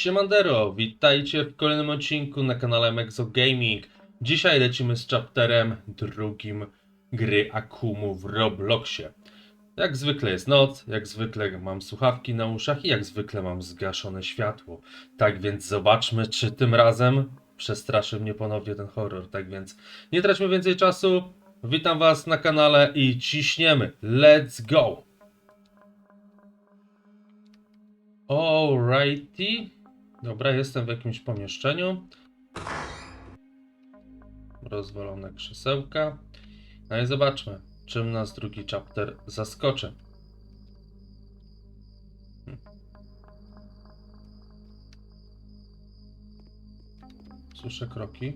Siemandero, witajcie w kolejnym odcinku na kanale Mexo Gaming. Dzisiaj lecimy z chapterem drugim gry Akumu w Robloxie. Jak zwykle jest noc, jak zwykle mam słuchawki na uszach i jak zwykle mam zgaszone światło. Tak więc zobaczmy, czy tym razem przestraszy mnie ponownie ten horror. Tak więc nie traćmy więcej czasu. Witam was na kanale i ciśniemy. Let's go! Alrighty. Dobra, jestem w jakimś pomieszczeniu. Rozwalone krzesełka. No i zobaczmy, czym nas drugi chapter zaskoczy. Hmm. Słyszę kroki.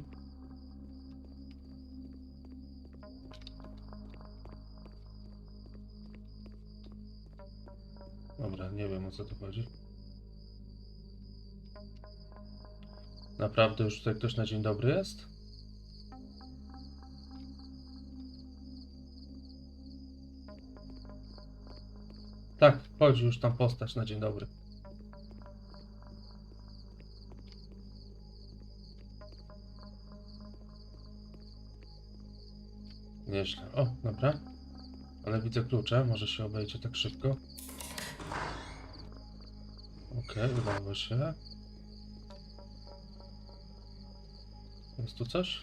Dobra, nie wiem o co tu chodzi. Naprawdę już tutaj ktoś na dzień dobry jest? Tak, chodzi już tam postać na dzień dobry. Nieźle. O, dobra. Ale widzę klucze, może się obejdzie tak szybko. Okej, udało się. Jest tu coś?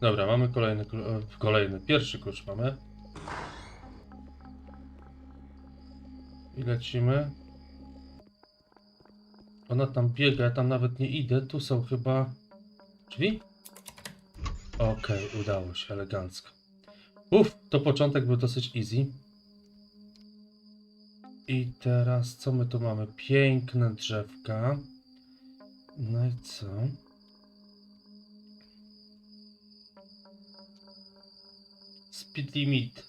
Dobra, mamy kolejny, e, kolejny, pierwszy klucz mamy. I lecimy. Ona tam biega, ja tam nawet nie idę. Tu są chyba drzwi? Okej, udało się, elegancko. Uff, to początek był dosyć easy. I teraz co my tu mamy? Piękne drzewka. No i co? Speed limit.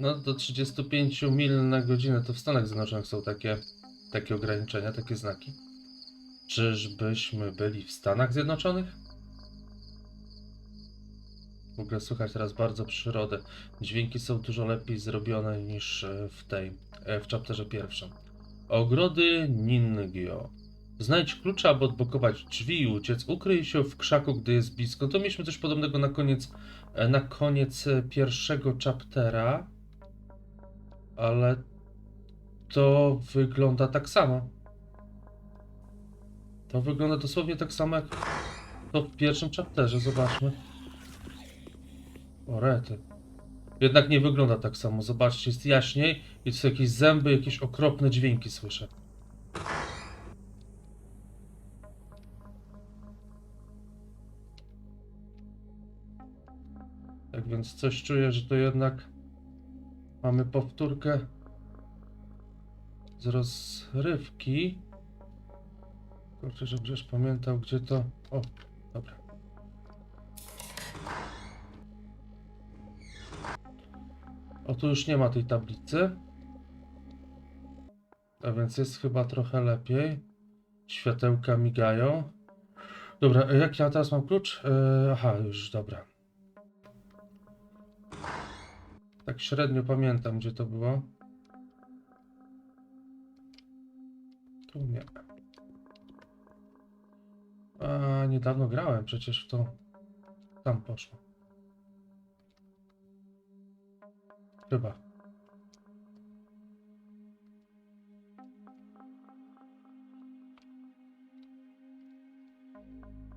No do 35 mil na godzinę. To w Stanach Zjednoczonych są takie, takie ograniczenia, takie znaki. Czyżbyśmy byli w Stanach Zjednoczonych? W ogóle słychać teraz bardzo przyrodę. Dźwięki są dużo lepiej zrobione niż e, w tej, e, w chapterze pierwszym. Ogrody Ningyo. Znajdź klucza, aby odblokować drzwi i uciec. Ukryj się w krzaku, gdy jest blisko. To mieliśmy coś podobnego na koniec, na koniec e, pierwszego chaptera. Ale to wygląda tak samo. To wygląda dosłownie tak samo jak to w pierwszym chapterze. Zobaczmy. O rety. Jednak nie wygląda tak samo. Zobaczcie, jest jaśniej i tu są jakieś zęby, jakieś okropne dźwięki słyszę. Więc coś czuję, że to jednak mamy powtórkę z rozrywki. Kurczę, żebyś pamiętał, gdzie to... O, dobra. O, tu już nie ma tej tablicy. A więc jest chyba trochę lepiej. Światełka migają. Dobra, jak ja teraz mam klucz? E, aha, już dobra. Tak średnio pamiętam, gdzie to było. Tu nie. A, niedawno grałem przecież w to. Tam poszło. Chyba.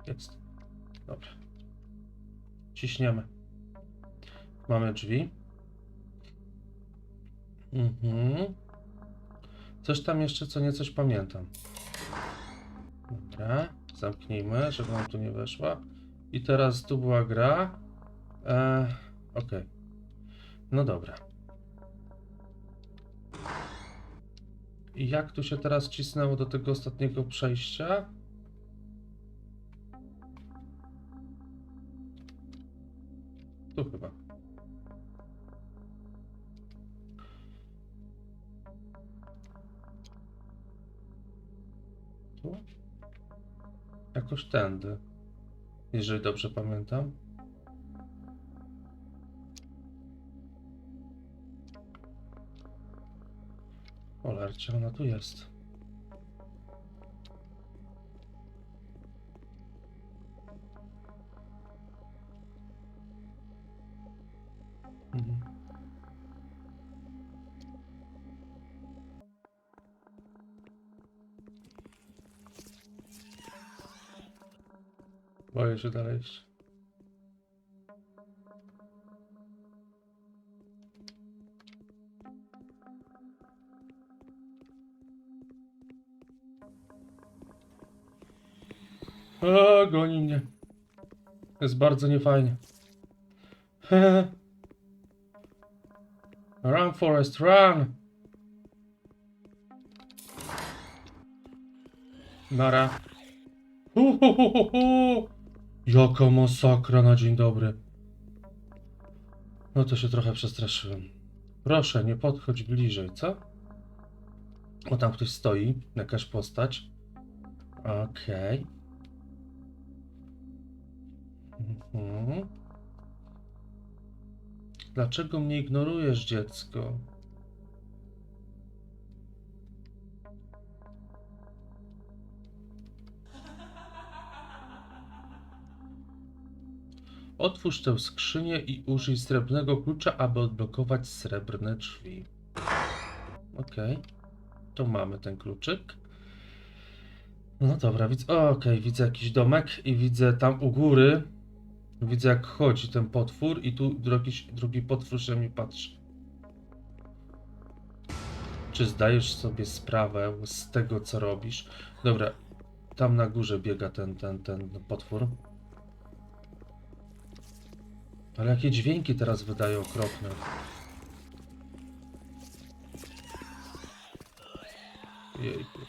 Jest. Dobra. Ciśniemy. Mamy drzwi. Mhm. Coś tam jeszcze, co nie coś pamiętam. Dobra. Zamknijmy, żeby nam tu nie weszła. I teraz tu była gra. E, Okej. No dobra. I jak tu się teraz cisnęło do tego ostatniego przejścia? Tu chyba. Jakoś tędy. Jeżeli dobrze pamiętam. Cholercie, ona tu jest. Boję się dalej iść. O, goni mnie. Jest bardzo niefajnie. run, Forest, run! Nara. Hu, hu, hu, hu, hu. Jaka masakra na dzień dobry. No to się trochę przestraszyłem. Proszę, nie podchodź bliżej, co? O, tam ktoś stoi, jakaś postać. Okej. Mhm. Dlaczego mnie ignorujesz, dziecko? Otwórz tę skrzynię i użyj srebrnego klucza, aby odblokować srebrne drzwi. Okej. Tu mamy ten kluczyk. No dobra, widzę. Okej, widzę jakiś domek i widzę tam u góry. Widzę jak chodzi ten potwór i tu drugi, drugi potwór się mi patrzy. Czy zdajesz sobie sprawę z tego, co robisz? Dobra, tam na górze biega ten, ten, ten potwór. Ale jakie dźwięki teraz wydaje okropne. Jejku.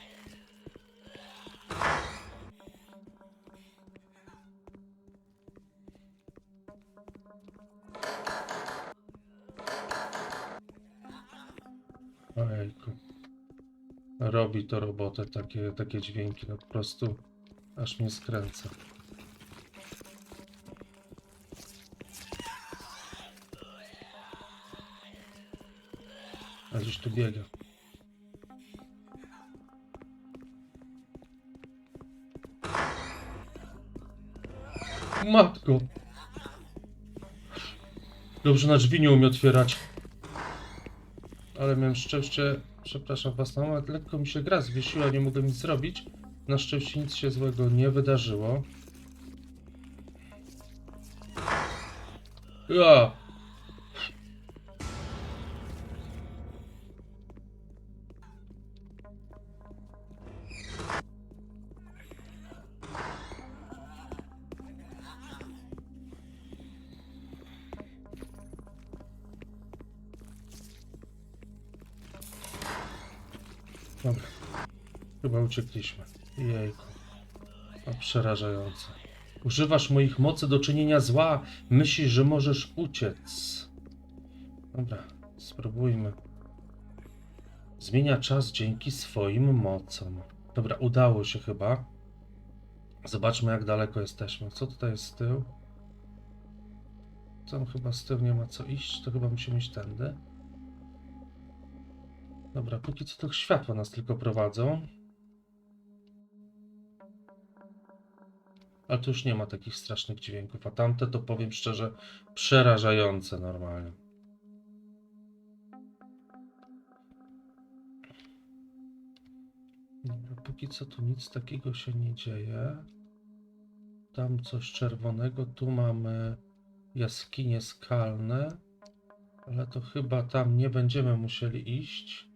Robi to robotę, takie, takie dźwięki, no po prostu aż mnie skręca. A gdzieś tu biega. Matko! Dobrze na drzwi nie umie otwierać. Ale miałem szczęście, przepraszam was na moment, lekko mi się gra zwiesiła, nie mogłem nic zrobić. Na szczęście nic się złego nie wydarzyło. Ja! Dobra. Chyba uciekliśmy. Jejku. To przerażające. Używasz moich mocy do czynienia zła. Myślisz, że możesz uciec. Dobra, spróbujmy. Zmienia czas dzięki swoim mocom. Dobra, udało się chyba. Zobaczmy, jak daleko jesteśmy. Co tutaj jest z tyłu? Tam chyba z tyłu nie ma co iść. To chyba musimy iść tędy. Dobra, póki co to światła nas tylko prowadzą. Ale tu już nie ma takich strasznych dźwięków, a tamte to powiem szczerze przerażające normalnie. Dobra, póki co tu nic takiego się nie dzieje. Tam coś czerwonego, tu mamy jaskinie skalne, ale to chyba tam nie będziemy musieli iść.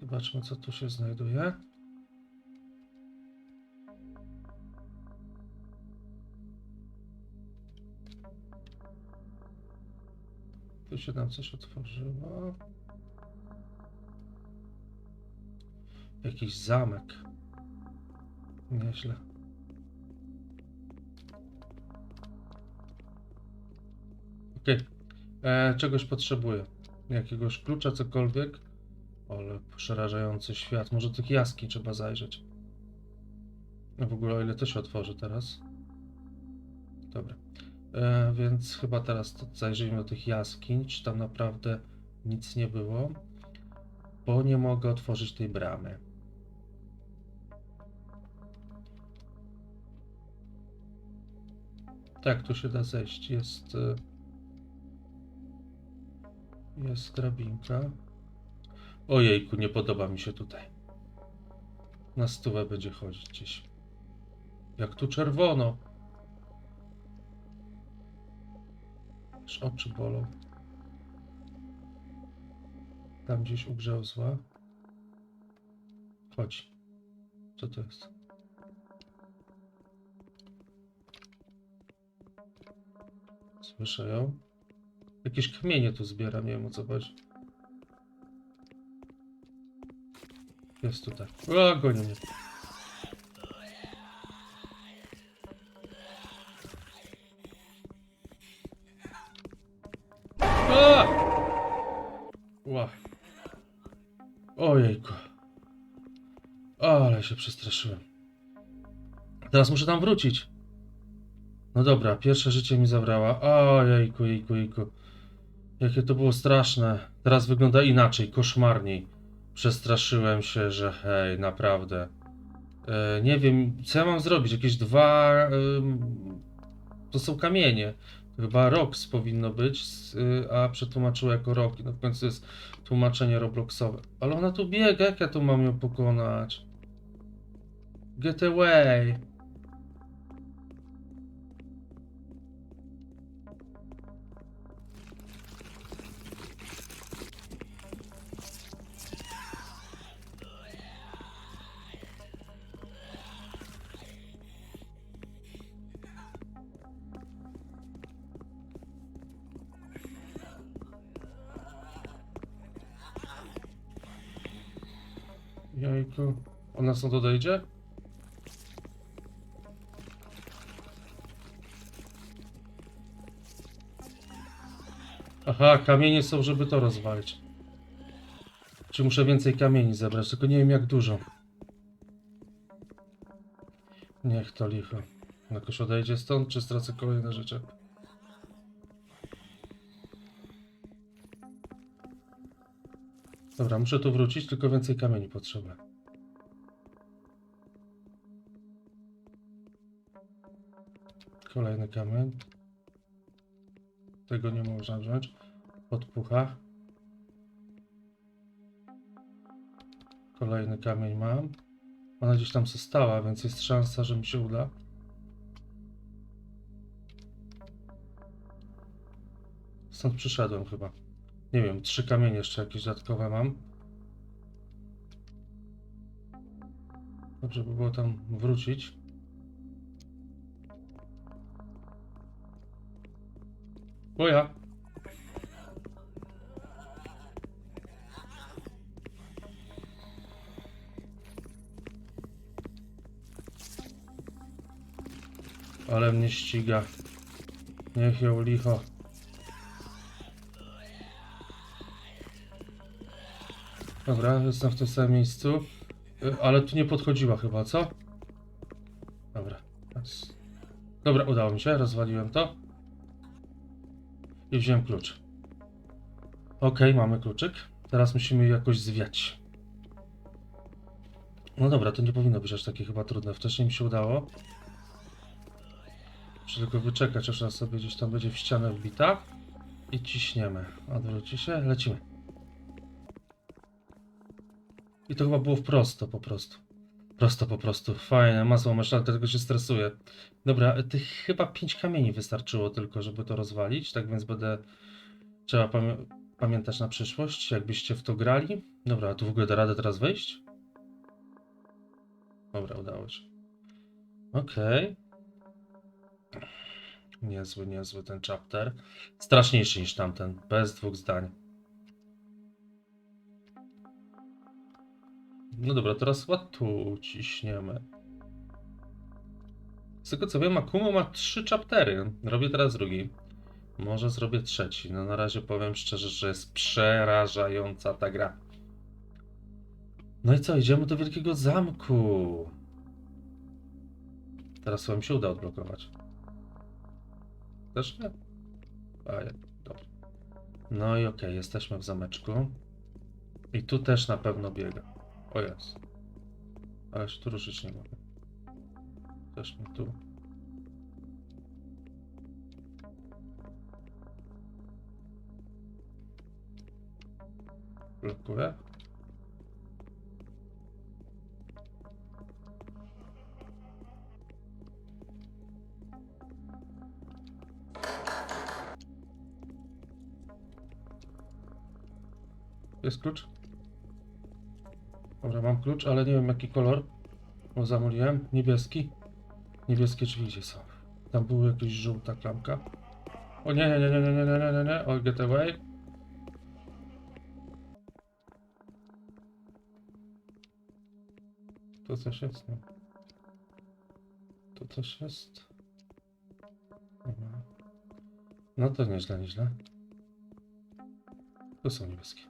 Zobaczmy, co tu się znajduje. Tu się nam coś otworzyło. Jakiś zamek. Nieźle. Okej. E, Czegoś potrzebuję. Jakiegoś klucza, cokolwiek. Ale przerażający świat. Może tych jaskiń trzeba zajrzeć. No w ogóle o ile to się otworzy teraz. Dobra. E, więc chyba teraz zajrzyjmy do tych jaskiń, czy tam naprawdę nic nie było. Bo nie mogę otworzyć tej bramy. Tak, tu się da zejść. Jest. e, Jest drabinka. Ojejku, nie podoba mi się tutaj. Na stówę będzie chodzić gdzieś. Jak tu czerwono. Aż oczy bolą. Tam gdzieś ugrzełzła. Chodź. Co to jest? Słyszę ją. Jakieś kamienie tu zbieram, nie wiem o co chodzi. Jest tutaj. O, goni mnie. Ojejku. Ale się przestraszyłem. Teraz muszę tam wrócić. No dobra, pierwsze życie mi zabrała. Ojejku, jejku, jejku. Jakie to było straszne. Teraz wygląda inaczej, koszmarniej. Przestraszyłem się, że hej, naprawdę. E, nie wiem, co ja mam zrobić. Jakieś dwa. to są kamienie. Chyba Rox powinno być, y, a przetłumaczyło jako Roki. No w końcu jest tłumaczenie Robloxowe. Ale ona tu biega, jak ja tu mam ją pokonać? Get away! Ona stąd odejdzie? Aha, kamienie są, żeby to rozwalić. Czy muszę więcej kamieni zebrać, tylko nie wiem jak dużo. Niech to licho. Jakoś odejdzie stąd, czy stracę kolejne rzeczy? Dobra, muszę tu wrócić, tylko więcej kamieni potrzeba. Kolejny kamień. Tego nie można wziąć. Podpucha. Kolejny kamień mam. Ona gdzieś tam została, więc jest szansa, że mi się uda. Stąd przyszedłem chyba. Nie wiem, trzy kamienie jeszcze jakieś dodatkowe mam. Dobrze by było tam wrócić. O ja. Ale mnie ściga. Niech ją licho. Dobra, jestem w tym samym miejscu. Y, Ale tu nie podchodziła chyba, co? Dobra. Dobra, udało mi się, rozwaliłem to. I wziąłem klucz. Ok, mamy kluczyk. Teraz musimy jakoś zwiać. No dobra, to nie powinno być aż takie chyba trudne. Wcześniej mi się udało. Muszę tylko wyczekać, aż ona sobie gdzieś tam będzie w ścianę wbita. I ciśniemy. Odwróci się, lecimy. I to chyba było wprosto po prostu. Prosto po prostu. Fajne, masło maślane, dlatego się stresuję. Dobra, tych chyba pięć kamieni wystarczyło tylko, żeby to rozwalić, tak więc będę... Trzeba pamię pamiętać na przyszłość, jakbyście w to grali. Dobra, a tu w ogóle da radę teraz wejść? Dobra, udało się. Okej. Niezły, niezły ten chapter. Straszniejszy niż tamten, bez dwóch zdań. No dobra, teraz chyba ciśniemy. Z tego co wiem, Akumo ma trzy chaptery. Robię teraz drugi. Może zrobię trzeci. No na razie powiem szczerze, że jest przerażająca ta gra. No i co, idziemy do Wielkiego Zamku. Teraz mi się uda odblokować. Też nie? A, ja, dobra. No i okej, jesteśmy w zameczku. I tu też na pewno biega. O jest. Ależ tu ruszyć nie mogę. Też nie tu. Blokuje? Jest klucz? Dobra, mam klucz, ale nie wiem jaki kolor. Bo zamuliłem. Niebieski. Niebieskie drzwi gdzie są? Tam była jakaś żółta klamka. O nie, nie, nie, nie, nie, nie, nie, nie, nie. O, get away. To coś jest, no. To coś jest. No to nieźle, nieźle. To są niebieskie.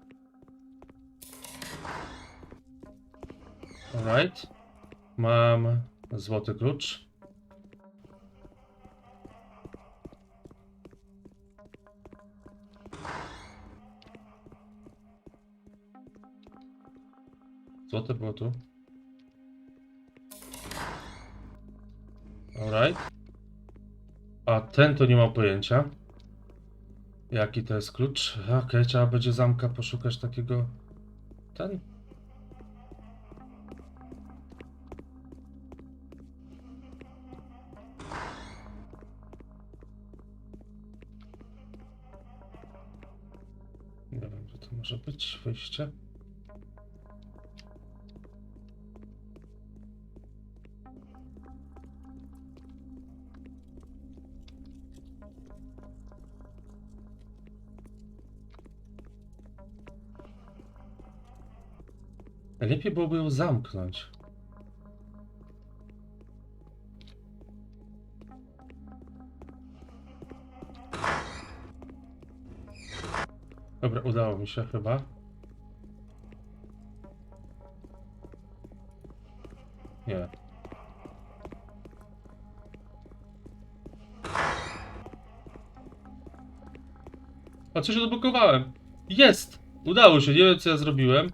Alright. Mam złoty klucz. Złote było tu. Alright. A ten to nie mam pojęcia. Jaki to jest klucz? Okej, trzeba będzie zamka poszukać takiego. Ten? Wyjście. Lepiej byłoby ją zamknąć. Dobra, udało mi się chyba. A coś odblokowałem. Jest! Udało się, nie wiem co ja zrobiłem.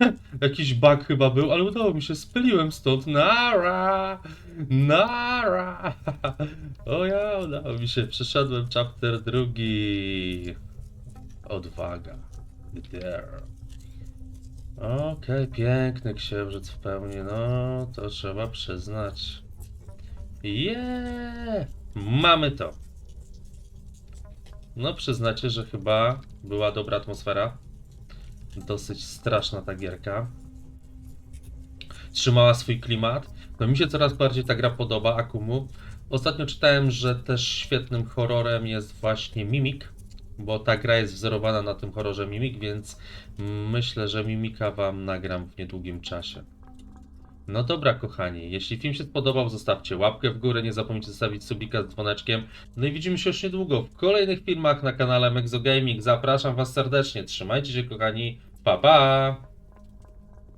Jakiś bug chyba był, ale udało mi się, spyliłem stąd. Nara! Nara! O ja, udało mi się, przeszedłem chapter drugi. Odwaga. There. Okej, piękny księżyc w pełni, no to trzeba przyznać. Yeah! Mamy to. No przyznacie, że chyba była dobra atmosfera. Dosyć straszna ta gierka. Trzymała swój klimat. No mi się coraz bardziej ta gra podoba, Akumu. Ostatnio czytałem, że też świetnym horrorem jest właśnie Mimik, bo ta gra jest wzorowana na tym horrorze Mimik, więc myślę, że Mimika wam nagram w niedługim czasie. No dobra, kochani, jeśli film się spodobał, zostawcie łapkę w górę, nie zapomnijcie zostawić subika z dzwoneczkiem. No i widzimy się już niedługo w kolejnych filmach na kanale Mexogaming. Zapraszam was serdecznie, trzymajcie się, kochani, pa pa!